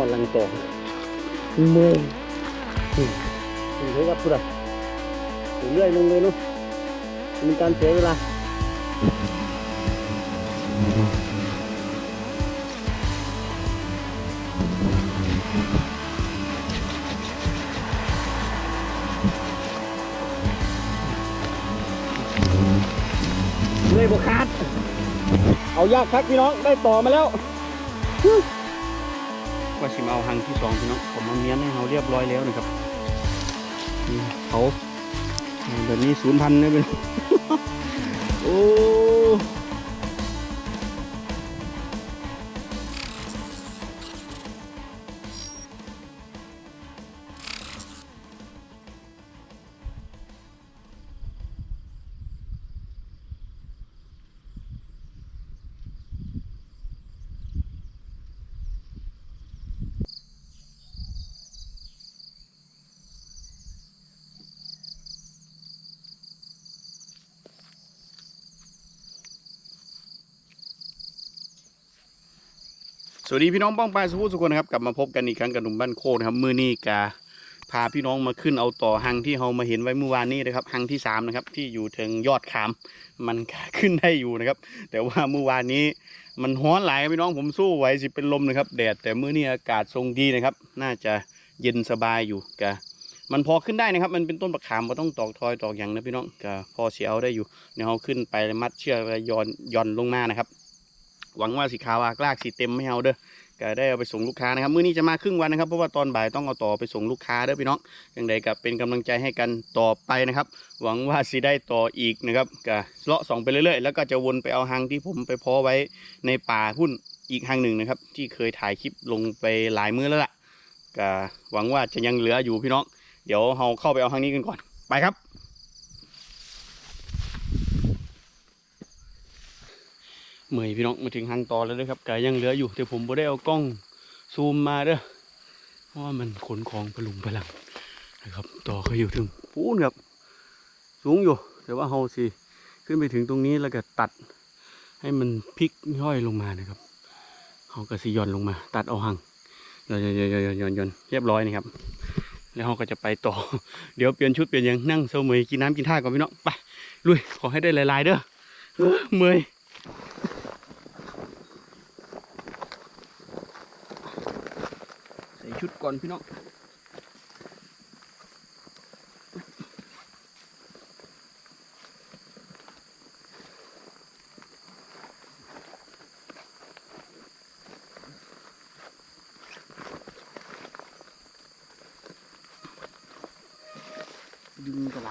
อดลังต่อเมื่อยอืมถึงเท่ากับพุทธะเรื่อยลงเลยเนาะมีการเสียเวลาเลยบกขาด เอายากครับพี่น้อง ได้ต่อมาแล้ว ว่าสิมาเอาหังที่สองพี่น้องผมมาเมียนให้เขาเรียบร้อยแล้วนะครับเขาเดี๋ยวนี้ศูนย์พันเนี่ยเป็นโอ้ สวัสดีพี่น้องป้องปลายสุภุสุคนนะครับกลับมาพบกันอีกครั้งกับหนุ่มบ้านโคนะครับมือนี้กาพาพี่น้องมาขึ้นเอาต่อหังที่เรามาเห็นไว้เมื่อวานนี้นะครับหังที่สามนะครับที่อยู่ถึงยอดขาม มันขึ้นได้อยู่นะครับ แต่ว่าเมื่อวานนี้มันฮ้อนหลายพี่น้องผมสู้ไหวสิเป็นลมนะครับแดดแต่มื้อนี้อากาศทรงดีนะครับ น่าจะเย็นสบายอยู่กะมันพอขึ้นได้นะครับ มันเป็นต้นประขามเราต้องตอกทอยตอกอย่างนะพี่น้องกะพอเสียเอาได้อยู่เดี๋ยวเราขึ้นไปมัดเชือกแล้วย้อนย่อนลงมานะครับ หวังว่าสีขาวากลากสีเต็มไม่เอาเด้อก็ได้เอาไปส่งลูกค้านะครับมื้อนี้จะมาครึ่งวันนะครับเพราะว่าตอนบ่ายต้องเอาต่อไปส่งลูกค้าเด้อพี่น้องอย่างใดก็เป็นกำลังใจให้กันต่อไปนะครับ หวังว่าสิได้ต่ออีกนะครับก็เลาะส่องไปเรื่อยๆแล้วก็จะวนไปเอาหางที่ผมไปเพาะไว้ในป่าหุ้นอีกหางหนึ่งนะครับ ที่เคยถ่ายคลิปลงไปหลายมื้อแล้วล่ะก็หวังว่าจะยังเหลืออยู่พี่น้องเดี๋ยวเราเข้าไปเอาหางนี้กันก่อนไปครับ เมื่อยพี่น้องมาถึงหางต่อแล้วเด้อครับกายยังเหลืออยู่แต่ผมบ่ได้เอากล้องซูมมาเด้อเพราะว่ามันขนของพลุงพลังนะครับ ต่อเขาอยู่ถึงปูนครับ สูงอยู่ แต่ว่าเฮาสิขึ้นไปถึงตรงนี้แล้วก็ตัด ให้มันพลิกย่อยลงมานะครับเฮาก็สิย่อนลงมา ตัดเอาหางย่อนย่อนย่อนย่อนย่อนย่อนเรียบร้อยนี่ครับ แล้วเฮาก็จะไปต่อ เดี๋ยวเปลี่ยนชุดเปลี่ยนยังนั่งเซาเมยกินน้ำกินท่าก่อนพี่น้องไปลุยขอให้ได้หลายๆเด้อเออเมื่อย ใส่ ชุดก่อนพี่น้องดึงกระไร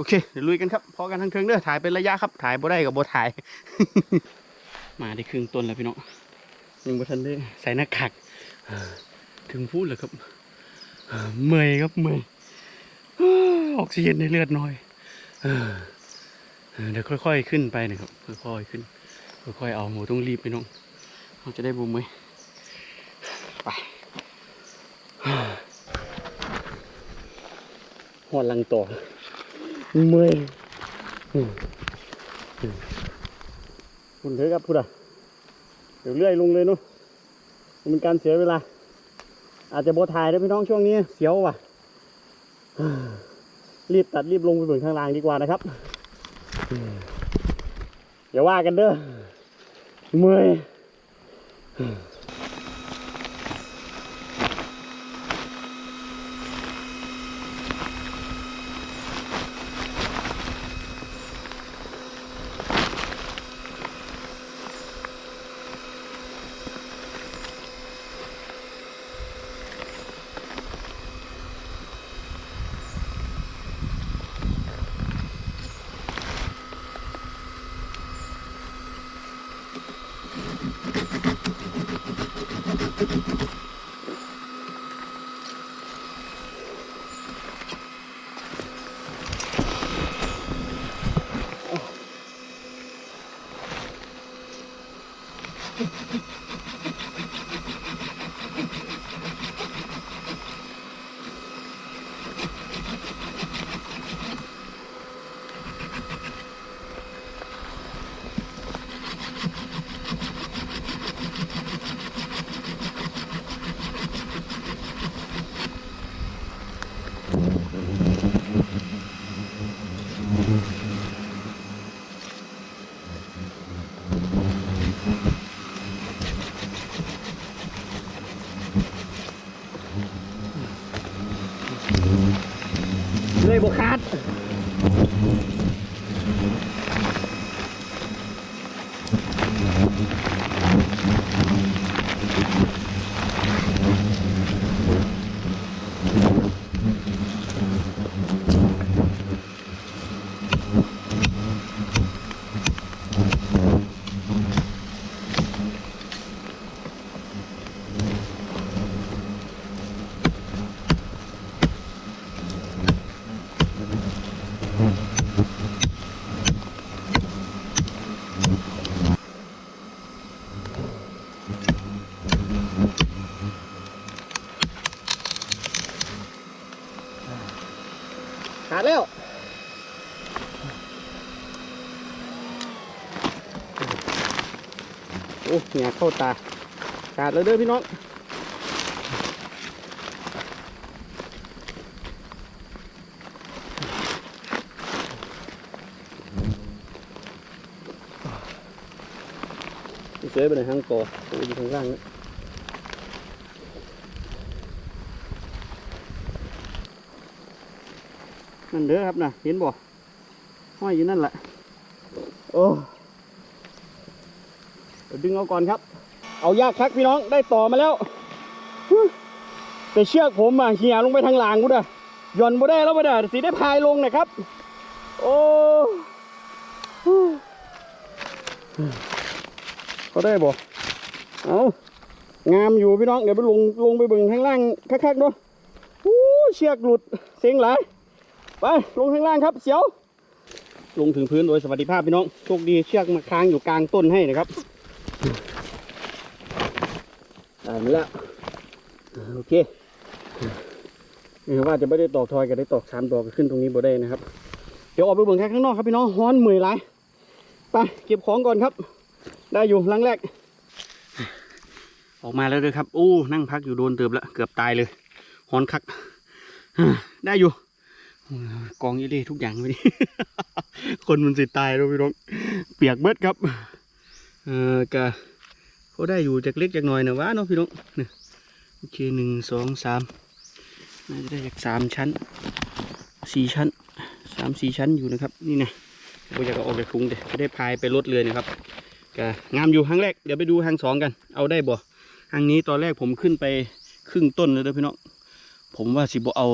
โอเคเดี๋ยวลุยกันครับพอกันทั้งเทิงเด้อถ่ายเป็นระยะครับถ่ายบ่ได้กับบ่ถ่าย มาได้ครึ่งต้นแล้วพี่น้องยังบ่ทันได้ใส่หน้ากากถึงพูดเลยครับเมื่อยครับเมื่อยออกซิเจนในเลือดน้อยเดี๋ยวค่อยๆขึ้นไปนะครับค่อยๆขึ้นค่อยๆเอาหมูต้องรีบพี่น้องเราจะได้บุมไหมไปหอดลังต่อ เมื่อยอืมอืมคุณเถอะครับพูดอะเดี๋ยวเลื่อยลงเลยเนาะมันเป็นการเสียเวลา อาจจะโบถ่ายนะพี่น้องช่วงนี้ เสียวว่ะรีบตัดรีบลงไปเบิ่งข้างล่างดีกว่านะครับอย่าว่ากันเด้อเมื่อย เแล้วโอ้เหงียเข้าตาขาดแล้วเด้อพี่น้องเสือไปในห้างกตัวอยู่ข้างล่างนี่ นั่นเด้อครับนะเห็นบ่ห้อยอยู่นั่นแหละโอ้ดึงเอาก่อนครับ เอายากคักพี่น้องได้ต่อมาแล้วแต่เชือกผมอะเหี่ยลงไปทางหลังกูเด้อหย่อนบ่ได้แล้วบ่ได้สีได้พายลงนะครับ โอ้ฮึเขาได้บ่เอางามอยู่พี่น้องเดี๋ยวไปลงลงไปบิ่งข้างล่างคักๆเนาะอู้เชือกหลุดเซ็งหลาย ไปลงข้างล่างครับเสียว ลงถึงพื้นโดยสวัสดิภาพพี่น้องโชคดีเชือกมาค้างอยู่กลางต้นให้นะครับได้มาแล้วโอเคนี่ว่าจะไม่ได้ตอกทอยก็ได้ตอกสามดอกขึ้นตรงนี้บ่ได้นะครับ เดี๋ยวออกไปเบิ่งแค่ข้างนอกครับพี่น้องฮ้อนเมื่อยหลายไปเก็บของก่อนครับ ได้อยู่ลังแรก ออกมาแล้วเลยครับ โอ้นั่งพักอยู่โดนเติบแล้วเกือบตายเลยฮ้อนคักได้อยู่ กองยี่เล่ทุกอย่างไปดิคนมันสิตายแล้วพี่น้องเปียกเบิดครับ เออก็เขาได้อยู่จากเล็กจากน้อยนะวะเนาะพี่น้องเนี่ยโอเคหนึ่งสองสามน่าจะได้จากสามชั้นสี่ชั้นสามสี่ชั้นอยู่นะครับ นี่นะเราอยากเอออกจากถุงเดี๋ยวได้พายไปรถเลยนะครับก็งามอยู่ครั้งแรกเดี๋ยวไปดูครั้งสองกัน เอาได้บ่ครั้งนี้ตอนแรกผมขึ้นไปครึ่งต้นเลยเด้อพี่น้อง ผมว่าสิบเอา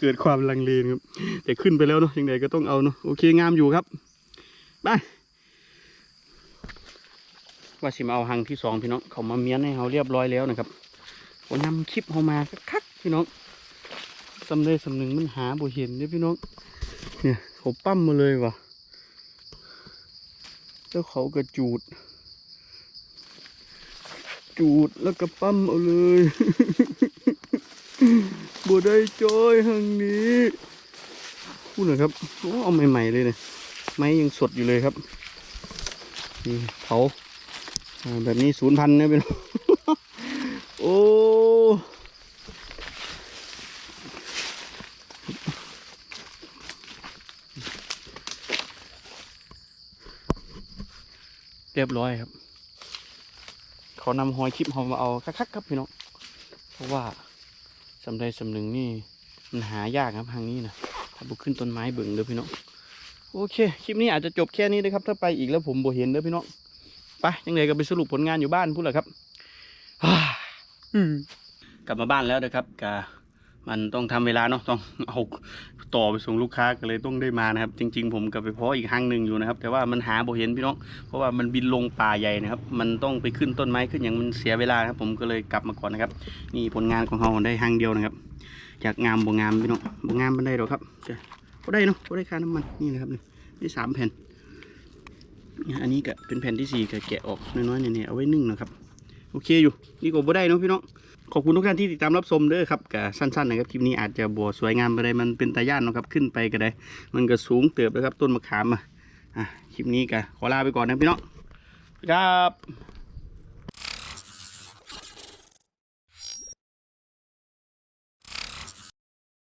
เกิดความลังเลนครับ แต่ขึ้นไปแล้วเนาะยังไงก็ต้องเอาเนาะโอเคงามอยู่ครับไปว่าสิมาเอาหังที่สองพี่น้องเขามาเมียนให้เขาเรียบร้อยแล้วนะครับผมนำคลิปเขามาคักพี่น้องสำเร็จสำหนึ่งมันหาบ่เห็นเนี่ยพี่น้อง เนี่ยเขาปั้มมาเลยว่ะแล้วเขาก็จูด จูดแล้วก็ปั้มเอาเลย บัได้จอยทางนี้พูดหน่อยครับโอ้เอาใหม่ๆเลยเนี่ยไม้ยังสดอยู่เลยครับนี่เผาแบบนี้ศูนย์พันนะเป็นโอ้เรียบร้อยครับ เขานำหอยชิปเขามาเอาคักๆครับพี่น้อง เพราะว่า สำใดสำหนึ่งนี่มันหายากครับทางนี้นะถ้าบุกขึ้นต้นไม้เบิ่งเด้อพี่น้องโอเคคลิปนี้อาจจะจบแค่นี้นะครับ ถ้าไปอีกแล้วผมบ่เห็นเด้อพี่น้องไปยังไงก็ไปสรุปผลงานอยู่บ้านพูดเหละครับกลับมาบ้านแล้วนะครับกา มันต้องทำเวลาเนาะต้องเอาต่อไปส่งลูกค้าก็เลยต้องได้มานะครับ จริง ๆ ผมกับไปเพาะอีกห้างหนึ่งอยู่นะครับ แต่ว่ามันหาบ่เห็นพี่น้อง เพราะว่ามันบินลงป่าใหญ่นะครับ มันต้องไปขึ้นต้นไม้ขึ้นอย่างมันเสียเวลาครับ ผมก็เลยกลับมาก่อนนะครับ นี่ผลงานของเราได้ห้างเดียวนะครับ จากงามบ่งามพี่น้องบ่งามมันได้หรอครับจะก็ได้เนาะก็ได้ค่าน้ำมันนี่นะครับนี่ได้สามแผ่น อันนี้ก็เป็นแผ่นที่สี่ก็แกะออกน้อยๆเนี่ยเอาไว้นึ่งนะครับ โอเคอยู่นี่ก็บ่ได้เนาะพี่น้องขอบคุณทุกท่านที่ติดตามรับชมเด้อครับก็สั้นๆนะครับคลิปนี้อาจจะบัวสวยงามไปได้มันเป็นตาย่านนะครับขึ้นไปก็ได้ มันก็สูงเติบนะครับต้นมะขามอะอะคลิปนี้ก็ขอลาไปก่อนนะพี่น้องครับ